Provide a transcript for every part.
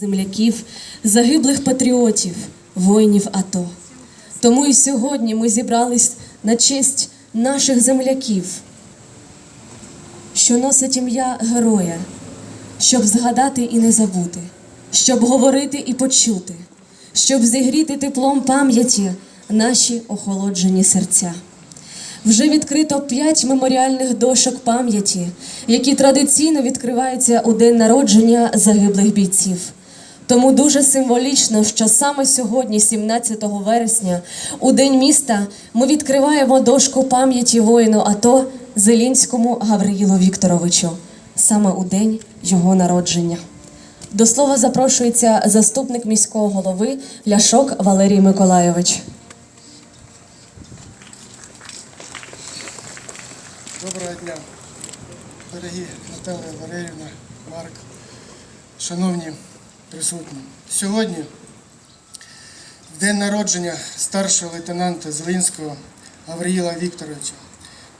земляків, загиблих патріотів, воїнів АТО. Тому і сьогодні ми зібрались на честь наших земляків, що носить ім'я героя, щоб згадати і не забути, щоб говорити і почути, щоб зігріти теплом пам'яті наші охолоджені серця. Вже відкрито п'ять меморіальних дошок пам'яті, які традиційно відкриваються у день народження загиблих бійців. Тому дуже символічно, що саме сьогодні, 17 вересня, у день міста, ми відкриваємо дошку пам'яті воїну АТО Зелінському Гавриїлу Вікторовичу, саме у день його народження. До слова запрошується заступник міського голови Ляшок Валерій Миколайович. Доброго дня, дорогі Наталія Валерівна, Марк, шановні присутні. Сьогодні, в день народження старшого лейтенанта Зелінського Гавриїла Вікторовича,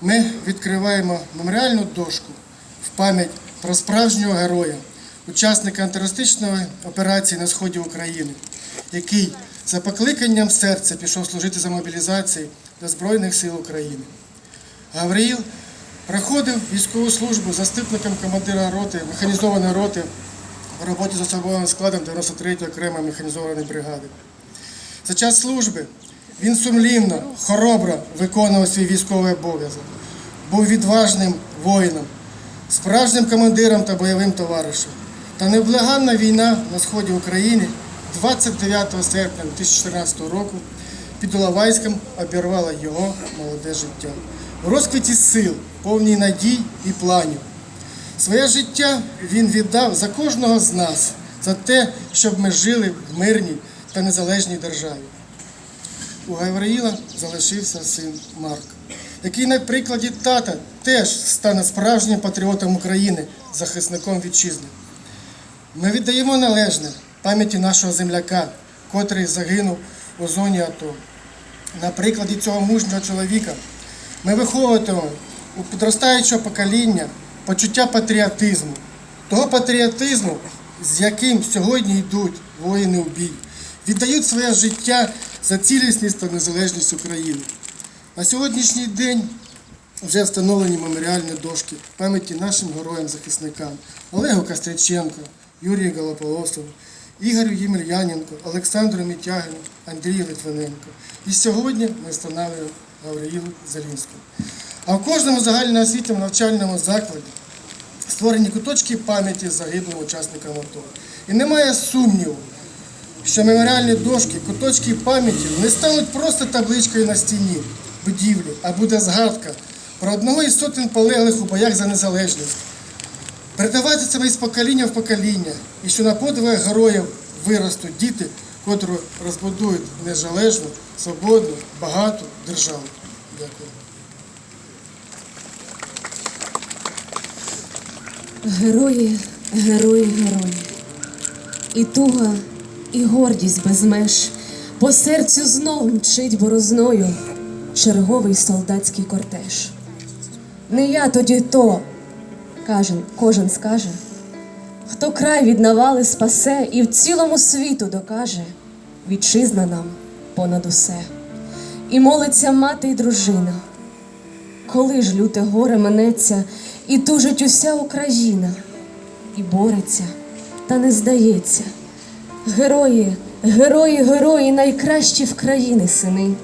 ми відкриваємо меморіальну дошку в пам'ять про справжнього героя, учасника антитерористичної операції на сході України, який за покликанням серця пішов служити за мобілізації до Збройних сил України. Гавриїл проходив військову службу заступником командира роти, механізованої роти в роботі з особовим складом 93-ї окремої механізованої бригади. За час служби він сумлінно, хоробро виконував свій військовий обов'язок, був відважним воїном, справжнім командиром та бойовим товаришем. Та невблаганна війна на сході України 29 серпня 2014 року під Іловайськом обірвала його молоде життя. В розквіті сил, повній надій і планів. Своє життя він віддав за кожного з нас, за те, щоб ми жили в мирній та незалежній державі. У Гавриїла залишився син Марк, який на прикладі тата теж стане справжнім патріотом України, захисником вітчизни. Ми віддаємо належне пам'яті нашого земляка, котрий загинув у зоні АТО. На прикладі цього мужнього чоловіка ми виховуємо у підростаючого покоління почуття патріотизму, того патріотизму, з яким сьогодні йдуть воїни у бій, віддають своє життя за цілісність та незалежність України. На сьогоднішній день вже встановлені меморіальні дошки пам'яті нашим героям-захисникам Олегу Костряченко, Юрію Голополосову, Ігорю Ємельяненко, Олександру Мітягину, Андрію Литвиненко. І сьогодні ми встановлюємо Гавриїлу Зелінського. А в кожному загальноосвітньому навчальному закладі створені куточки пам'яті загиблим учасникам АТО. І немає сумніву, що меморіальні дошки, куточки пам'яті не стануть просто табличкою на стіні будівлі, а буде згадка про одного із сотень полеглих у боях за незалежність. Передаватися із покоління в покоління, і що на подвигах героїв виростуть діти, котрі розбудують незалежну, свободну, багату державу. Дякую. Герої, герої, герої. І туга, і гордість без меж. По серцю знов мчить борозною черговий солдатський кортеж. Не я тоді то, каже, кожен скаже, хто край від навали спасе і в цілому світу докаже, вітчизна нам понад усе. І молиться мати й дружина, коли ж люте горе минеться, і тужить уся Україна, і бореться, та не здається. Герої, герої, герої, найкращі в країни сини.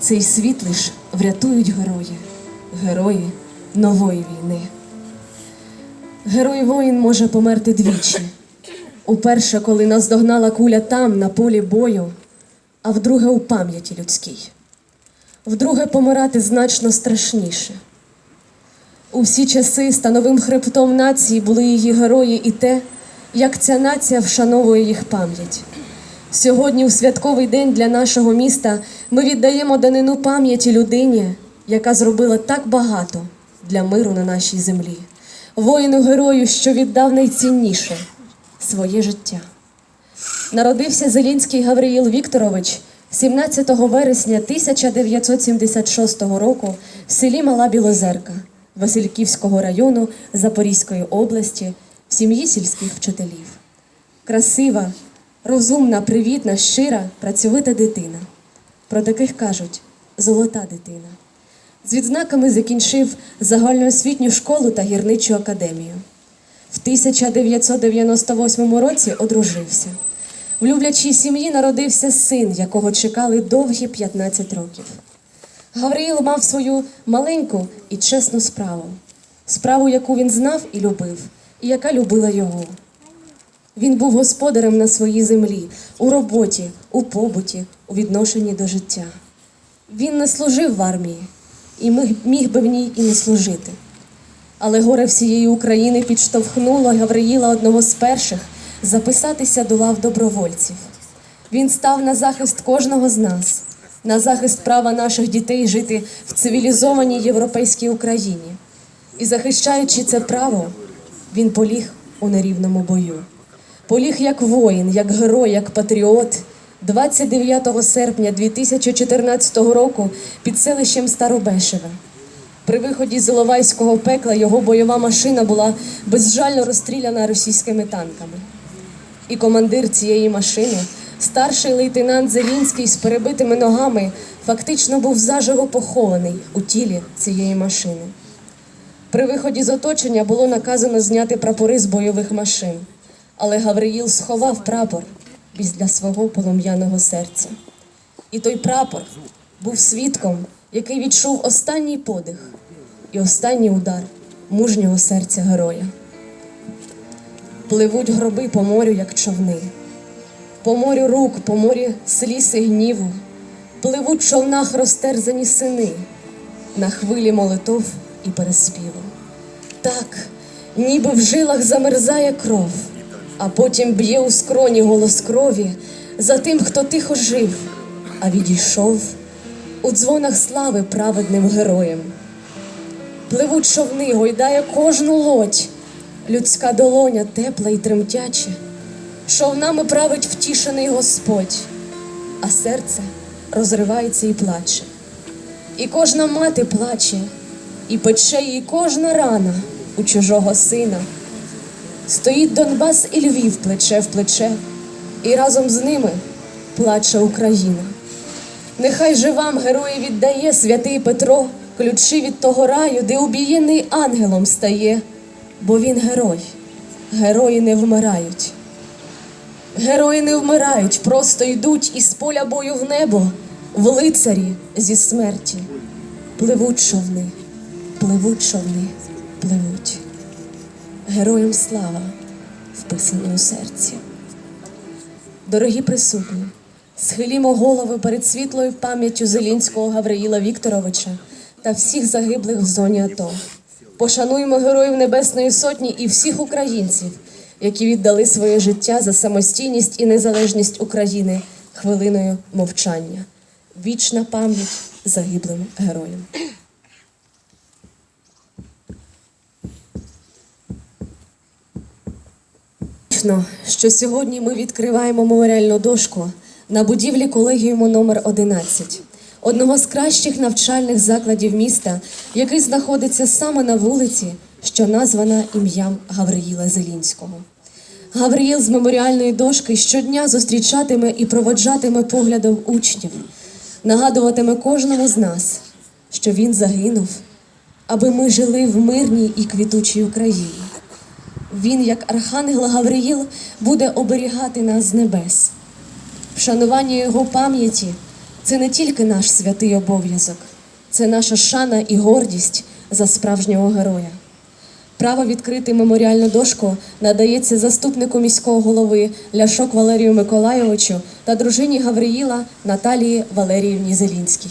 Цей світ лиш врятують герої, герої нової війни. Герой воїн може померти двічі. Уперше, коли наздогнала куля там, на полі бою, а вдруге у пам'яті людській. Вдруге помирати значно страшніше. У всі часи становим хребтом нації були її герої і те, як ця нація вшановує їх пам'ять. Сьогодні, у святковий день для нашого міста, ми віддаємо данину пам'яті людині, яка зробила так багато для миру на нашій землі, воїну герою, що віддав найцінніше своє життя. Народився Зелінський Гавриїл Вікторович 17 вересня 1976 року в селі Мала Білозерка Васильківського району Запорізької області в сім'ї сільських вчителів. красива, розумна, привітна, щира, працьовита дитина. Про таких кажуть золота дитина. З відзнаками закінчив загальноосвітню школу та гірничу академію. В 1998 році одружився. В люблячій сім'ї народився син, якого чекали довгі 15 років. Гавриїл мав свою маленьку і чесну справу, справу, яку він знав і любив, і яка любила його. Він був господарем на своїй землі, у роботі, у побуті, у відношенні до життя. Він не служив в армії і міг, би в ній і не служити. Але горе всієї України підштовхнуло Гавриїла одного з перших записатися до лав добровольців. Він став на захист кожного з нас, на захист права наших дітей жити в цивілізованій європейській Україні. І захищаючи це право, він поліг у нерівному бою. Поліг як воїн, як герой, як патріот. 29 серпня 2014 року під селищем Старобешеве. При виході з Іловайського пекла його бойова машина була безжально розстріляна російськими танками. І командир цієї машини, старший лейтенант Зелінський з перебитими ногами, фактично був заживо похований у тілі цієї машини. При виході з оточення було наказано зняти прапори з бойових машин, але Гавриїл сховав прапор після свого полум'яного серця. І той прапор був свідком, який відчув останній подих і останній удар мужнього серця героя. Пливуть гроби по морю, як човни, по морю рук, по морі сліз і гніву, пливуть в човнах розтерзані сини на хвилі молитов і переспіву. Так, ніби в жилах замерзає кров, а потім б'є у скроні голос крові за тим, хто тихо жив, а відійшов у дзвонах слави праведним героєм. Пливуть човни, гойдає кожну лодь, людська долоня тепла і тремтяча. Човнами править втішений Господь, а серце розривається і плаче. І кожна мати плаче, і пече їй кожна рана у чужого сина. Стоїть Донбас і Львів плече в плече, і разом з ними плаче Україна. Нехай же вам герої віддає святий Петро ключі від того раю, де убієний ангелом стає, бо він герой, герої не вмирають. Герої не вмирають, просто йдуть із поля бою в небо, в лицарі зі смерті. Пливуть човни, пливуть човни, пливуть. Героям слава вписана у серці. Дорогі присутні, схилімо голови перед світлою пам'яттю Зелінського Гавриїла Вікторовича та всіх загиблих в зоні АТО. Пошануємо героїв Небесної Сотні і всіх українців, які віддали своє життя за самостійність і незалежність України хвилиною мовчання. Вічна пам'ять загиблим героям. Що сьогодні ми відкриваємо меморіальну дошку на будівлі колегіуму номер 11 одного з кращих навчальних закладів міста, який знаходиться саме на вулиці, що названа ім'ям Гавриїла Зелінського. Гавриїл з меморіальної дошки щодня зустрічатиме і проводжатиме поглядом учнів, нагадуватиме кожному з нас, що він загинув, аби ми жили в мирній і квітучій Україні. Він, як архангел Гавриїл, буде оберігати нас з небес. Вшанування його пам'яті це не тільки наш святий обов'язок, це наша шана і гордість за справжнього героя. Право відкрити меморіальну дошку надається заступнику міського голови Ляшок Валерію Миколайовичу та дружині Гавриїла Наталії Валеріївні Зелінській.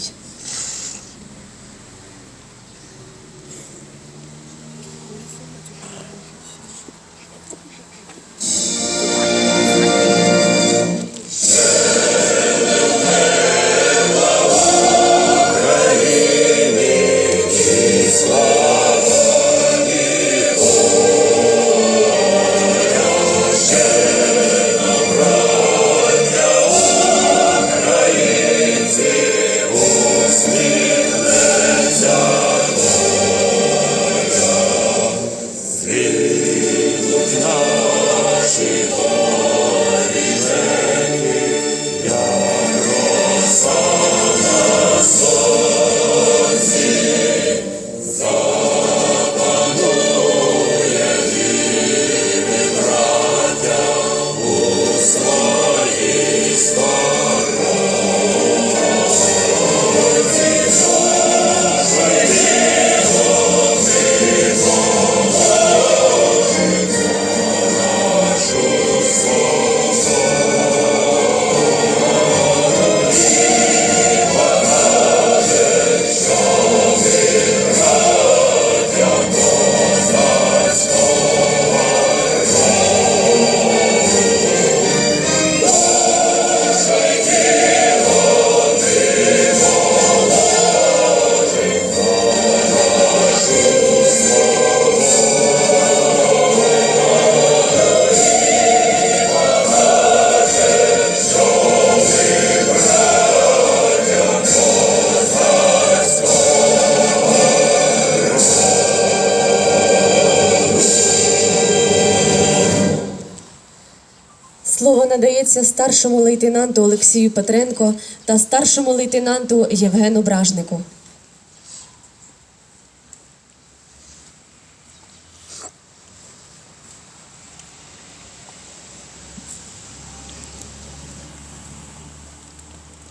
Старшому лейтенанту Олексію Петренко та старшому лейтенанту Євгену Бражнику.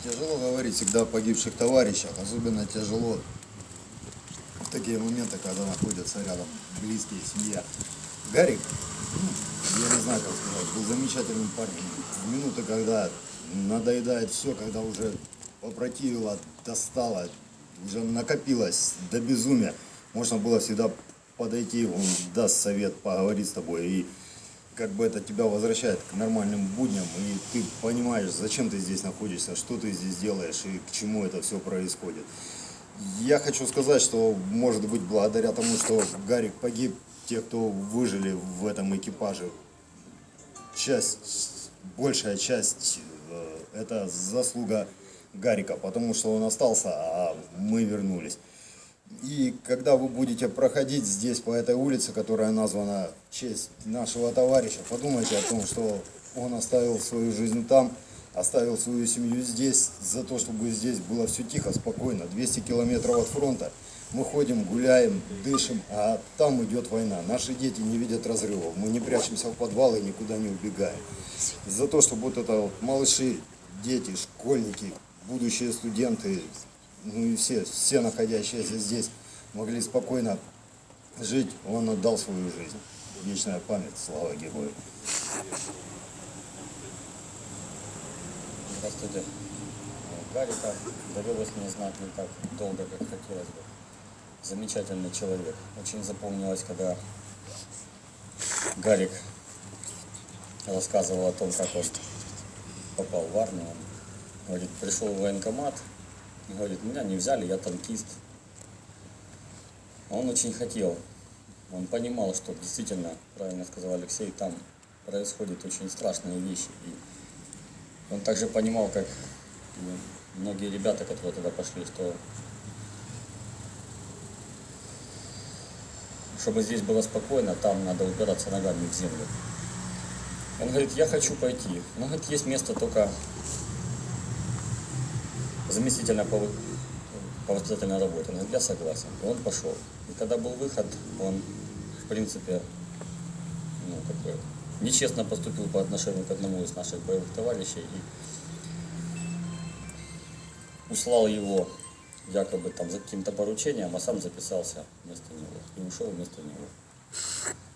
Тяжело говорить всегда о погибших товарищах, особенно тяжело в такие моменты, когда находятся рядом близкие, семья. Гарик, ну, я не знаю, как сказать, был замечательным парнем. В минуты, когда надоедает все, когда уже попротивило, достало, уже накопилось до безумия, можно было всегда подойти, он даст совет, поговорить с тобой и как бы это тебя возвращает к нормальным будням, и ты понимаешь, зачем ты здесь находишься, что ты здесь делаешь и к чему это все происходит. Я хочу сказать, что, может быть, благодаря тому, что Гарик погиб, те, кто выжили в этом экипаже, часть, большая часть, э, это заслуга Гарика, потому что он остался, а мы вернулись. И когда вы будете проходить здесь по этой улице, которая названа в честь нашего товарища, подумайте о том, что он оставил свою жизнь там, оставил свою семью здесь, за то, чтобы здесь было все тихо, спокойно, 200 километров от фронта. Мы ходим, гуляем, дышим, а там идет война. Наши дети не видят разрывов, мы не прячемся в подвалы и никуда не убегаем. За то, чтобы вот это вот малыши, дети, школьники, будущие студенты, ну и все, все находящиеся здесь могли спокойно жить, он отдал свою жизнь. Вечная память, слава герою. Здравствуйте. Гарика довелось мне знать не так долго, как хотелось бы. Замечательный человек. Очень запомнилось, когда Гарик рассказывал о том, как он попал в армию. Он говорит, пришел в военкомат, и говорит, меня не взяли, я танкист. Он очень хотел, он понимал, что действительно, правильно сказал Алексей, там происходят очень страшные вещи. И он также понимал, как многие ребята, которые туда пошли, что чтобы здесь было спокойно, там надо упираться ногами в землю. Он говорит, я хочу пойти. Но говорит, есть место только заместительно по, по воспитательной работе. Он говорит, я согласен. И он пошел. И когда был выход, он, в принципе, ну, как нечестно поступил по отношению к одному из наших боевых товарищей и услал его якобы там за каким-то поручением, а сам записался вместо него и ушел вместо него.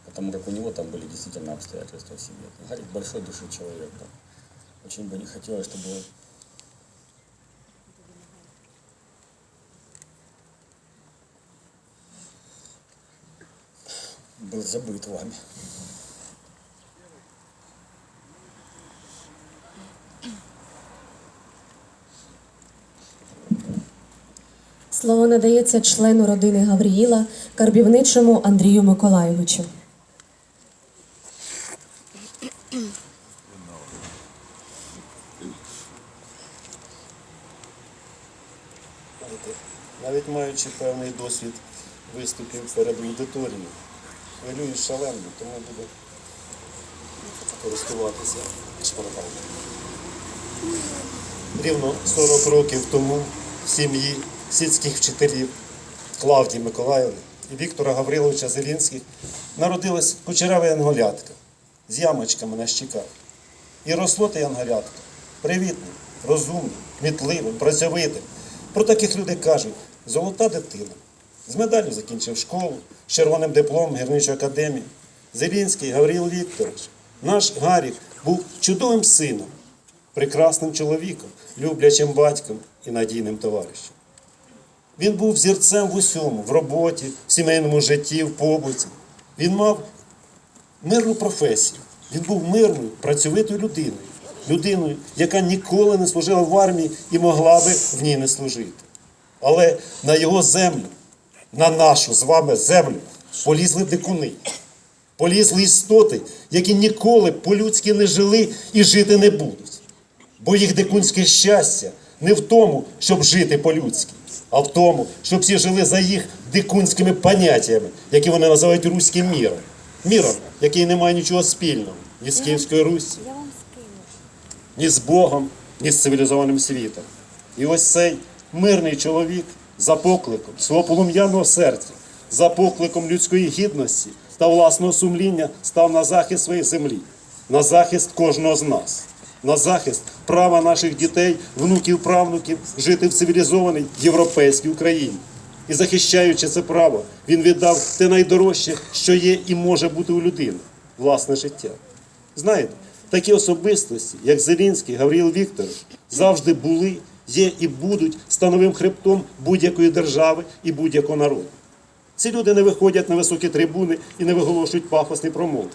Потому как у него там были действительно обстоятельства в семье. Гарик большой души человек. да. Очень бы не хотелось, чтобы был забыт вами. Надається члену родини Гавріїла Карбівничому Андрію Миколайовичу. Навіть маючи певний досвід виступів перед аудиторією, хвилююсь шалено, тому буду користуватися шпаргалом. Рівно 40 років тому в сім'ї сільських вчителів Клавдії Миколаївни і Віктора Гавриловича Зелінських народилась кучеряве янголятка з ямочками на щіках. І росло те янголятко привітним, розумним, кмітливим, працьовитим. Про таких людей кажуть золота дитина. З медаллю закінчив школу, з червоним дипломом гірничої академії. Зелінський Гаврил Вікторович, наш Гарік, був чудовим сином, прекрасним чоловіком, люблячим батьком і надійним товаришем. Він був зірцем в усьому, в роботі, в сімейному житті, в побуті. Він мав мирну професію. Він був мирною, працьовитою людиною. Людиною, яка ніколи не служила в армії і могла би в ній не служити. Але на його землю, на нашу з вами землю, полізли дикуни. Полізли істоти, які ніколи по-людськи не жили і жити не будуть. Бо їх дикунське щастя не в тому, щоб жити по-людськи, а в тому, щоб всі жили за їх дикунськими поняттями, які вони називають руським міром. Міром, який не має нічого спільного ні з Київською Руссю, скину. ні з Богом, ні з цивілізованим світом. І ось цей мирний чоловік за покликом свого полум'яного серця, за покликом людської гідності та власного сумління став на захист своєї землі, на захист кожного з нас, на захист права наших дітей, внуків, правнуків жити в цивілізованій європейській Україні. І захищаючи це право, він віддав те найдорожче, що є і може бути у людини власне життя. Знаєте, такі особистості, як Зелінський, Гавріл Вікторович, завжди були, є і будуть становим хребтом будь-якої держави і будь-якого народу. Ці люди не виходять на високі трибуни і не виголошують пафосні промови.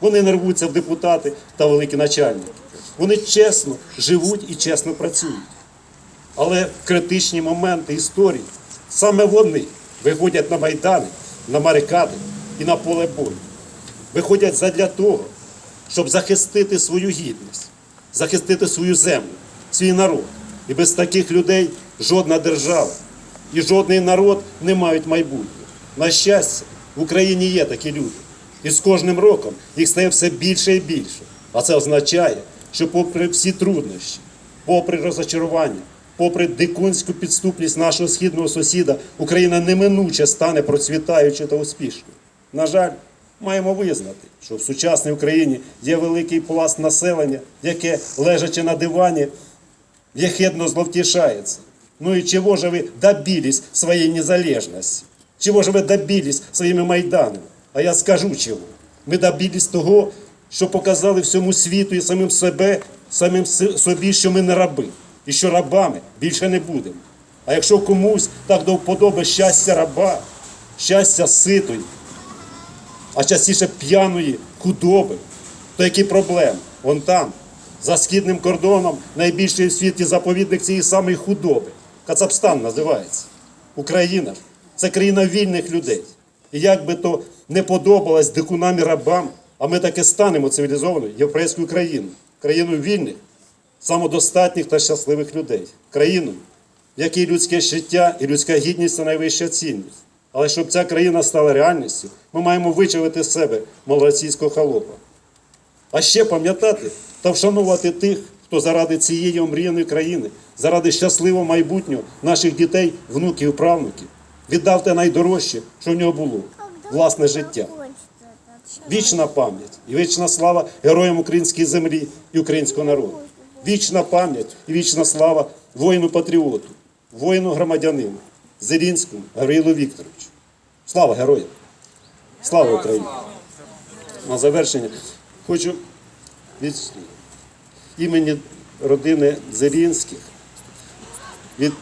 Вони не рвуться в депутати та великі начальники. Вони чесно живуть і чесно працюють. Але в критичні моменти історії саме вони виходять на майдани, на барикади і на поле бою. Виходять задля того, щоб захистити свою гідність, захистити свою землю, свій народ. І без таких людей жодна держава і жодний народ не мають майбутнього. На щастя, в Україні є такі люди. І з кожним роком їх стає все більше і більше. А це означає, що попри всі труднощі, попри розочарування, попри дикунську підступність нашого східного сусіда, Україна неминуче стане процвітаючою та успішною. На жаль, маємо визнати, що в сучасній Україні є великий пласт населення, яке, лежачи на дивані, ехидно зловтішается. Ну и чего же вы добились своей незалежности? Чего же ви добились своїми майданами? А я скажу чого. Ми добились того, що показали всьому світу і самим себе, самим собі, що ми не раби, і що рабами більше не будемо. А якщо комусь так до вподоби щастя раба, щастя ситої, а частіше п'яної худоби, то які проблеми? Вон там, за східним кордоном, найбільший в світі заповідник цієї самої худоби. Кацапстан називається. Україна це країна вільних людей. І як би то не подобалось дикунам і рабам, а ми таки станемо цивілізованою європейською країною, країною вільних, самодостатніх та щасливих людей, країною, в якій людське життя і людська гідність це найвища цінність. Але щоб ця країна стала реальністю, ми маємо вичавити з себе малоросійського холопа. А ще пам'ятати та вшанувати тих, хто заради цієї омріяної країни, заради щасливого майбутнього наших дітей, внуків правнуків, віддав те найдорожче, що в нього було власне життя. Вічна пам'ять і вічна слава героям української землі і українського народу. Вічна пам'ять і вічна слава воїну-патріоту, воїну-громадянину, Зелінському Гаврилу Вікторовичу. Слава героям! Слава Україні! На завершення хочу від імені родини Зелінських, від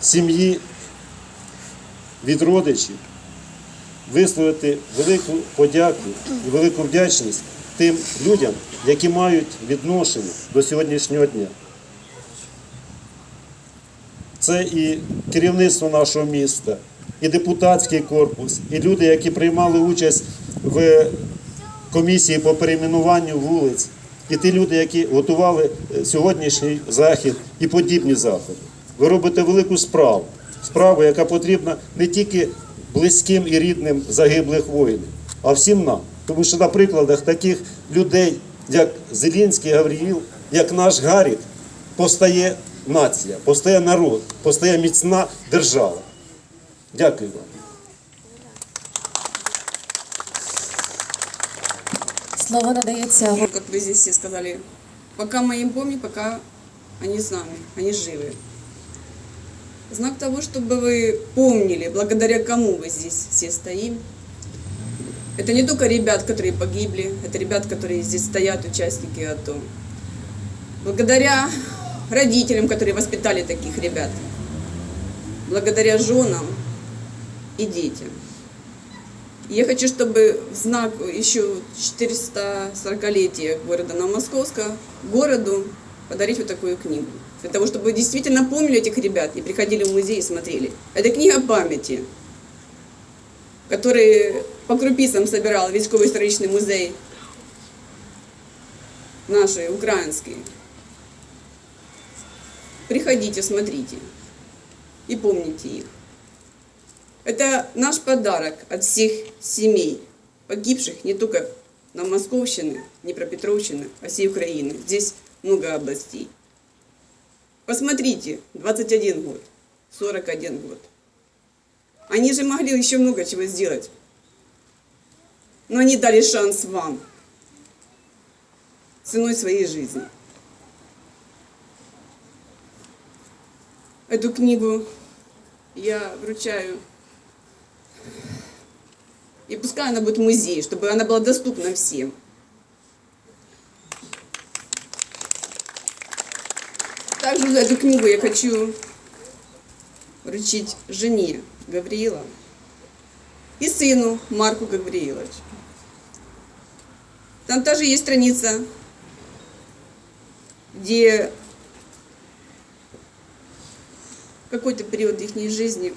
сім'ї, від родичів висловити велику подяку і велику вдячність тим людям, які мають відношення до сьогоднішнього дня. Це і керівництво нашого міста, і депутатський корпус, і люди, які приймали участь в комісії по перейменуванню вулиць, і ті люди, які готували сьогоднішній захід і подібні заходи. Ви робите велику справу, справу, яка потрібна не тільки близьким і рідним загиблих воїнів, а всім нам. Тому що на прикладах таких людей, як Зелінський Гавріїл, як наш Гарік, постає нація, постає народ, постає міцна держава. Дякую вам. Слово надається Ну, как вы здесь все сказали, пока мы им помним, пока они с нами, они живы. Знак того, чтобы вы помнили, благодаря кому вы здесь все стоим. Это не только ребят, которые погибли, это ребят, которые здесь стоят, участники АТО. Благодаря родителям, которые воспитали таких ребят. Благодаря женам и детям. Я хочу, чтобы в знак еще 440-летия города Новомосковска городу подарить вот такую книгу. Для того, чтобы действительно помнили этих ребят и приходили в музей и смотрели. Это книга памяти, который по крупицам собирал військовый исторический музей наши, украинский. Приходите, смотрите и помните их. Это наш подарок от всех семей, погибших не только на Московщины, Днепропетровщины, а всей Украины. Здесь много областей. Посмотрите, 21 год, 41 год. Они же могли еще много чего сделать. Но они дали шанс вам ценой своей жизни. Эту книгу я вручаю. И пускай она будет в музее, чтобы она была доступна всем. Также эту книгу я хочу вручить жене Гавриила и сыну Марку Гаврииловичу. Там тоже есть страница, где какой-то период их жизни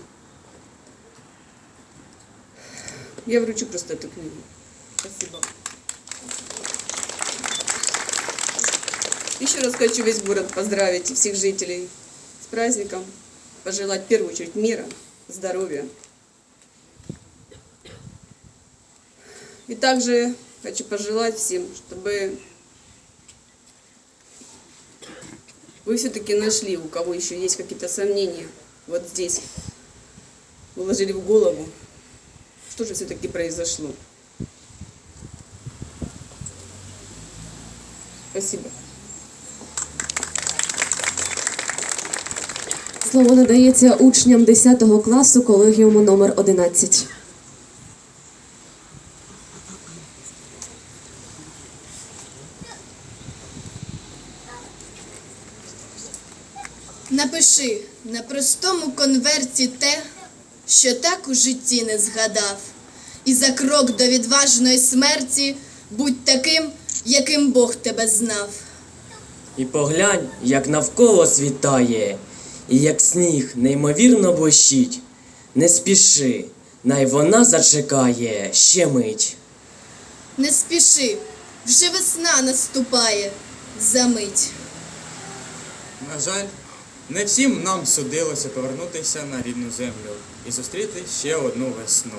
я вручу просто эту книгу. Спасибо. Еще раз хочу весь город поздравить и всех жителей с праздником, пожелать в первую очередь мира, здоровья. И также хочу пожелать всем, чтобы вы все-таки нашли, у кого еще есть какие-то сомнения, вот здесь, уложили в голову, что же все-таки произошло. Спасибо. Слово надається учням 10 класу колегіуму номер 11. Напиши на простому конверті те, що так у житті не згадав, і за крок до відважної смерті будь таким, яким Бог тебе знав. І поглянь, як навколо світає, і як сніг неймовірно блищить. Не спіши, най вона зачекає ще мить. Не спіши, вже весна наступає за мить. На жаль, не всім нам судилося повернутися на рідну землю і зустріти ще одну весну.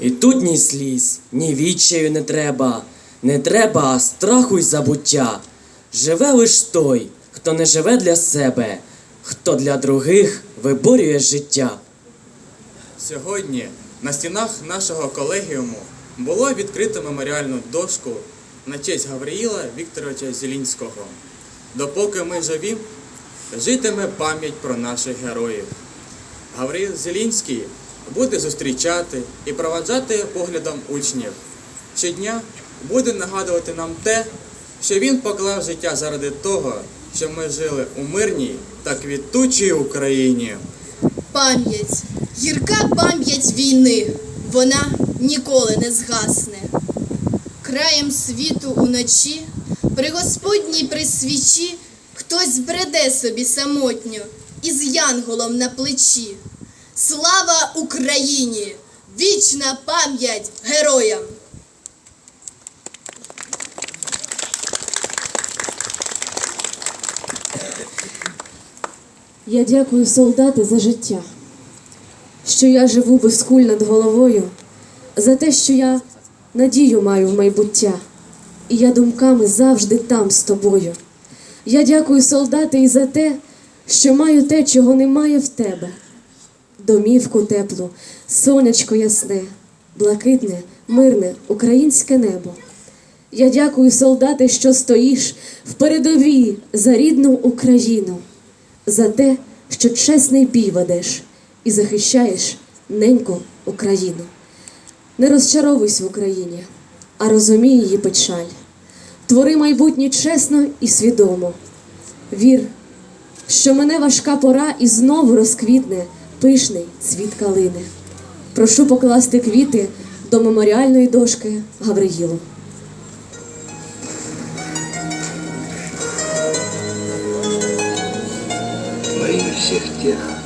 І тут ні сліз, ні відчаю не треба, не треба страху й забуття. Живе лиш той, хто не живе для себе, хто для других виборює життя. Сьогодні на стінах нашого колегіуму було відкрито меморіальну дошку на честь Гавриїла Вікторовича Зелінського. Допоки ми живі, житиме пам'ять про наших героїв. Гавриїл Зелінський буде зустрічати і проваджати поглядом учнів. Щодня буде нагадувати нам те, що він поклав життя заради того, щоб ми жили у мирній та квітучій Україні. Пам'ять, гірка пам'ять війни, вона ніколи не згасне. Краєм світу уночі, при Господній при свічі, хтось бреде собі самотньо із янголом на плечі. Слава Україні! Вічна пам'ять героям! Я дякую, солдати, за життя, що я живу без куль над головою, за те, що я надію маю в майбуття, і я думками завжди там з тобою. Я дякую, солдати, і за те, що маю те, чого немає в тебе. Домівку теплу, сонячко ясне, блакитне, мирне українське небо. Я дякую, солдати, що стоїш в передовій за рідну Україну за те, що чесний бій ведеш і захищаєш неньку Україну. Не розчаровуйся в Україні, а розумій її печаль. Твори майбутнє чесно і свідомо. Вір, що мене важка пора і знову розквітне пишний цвіт калини. Прошу покласти квіти до меморіальної дошки Гавриїлу. Yeah.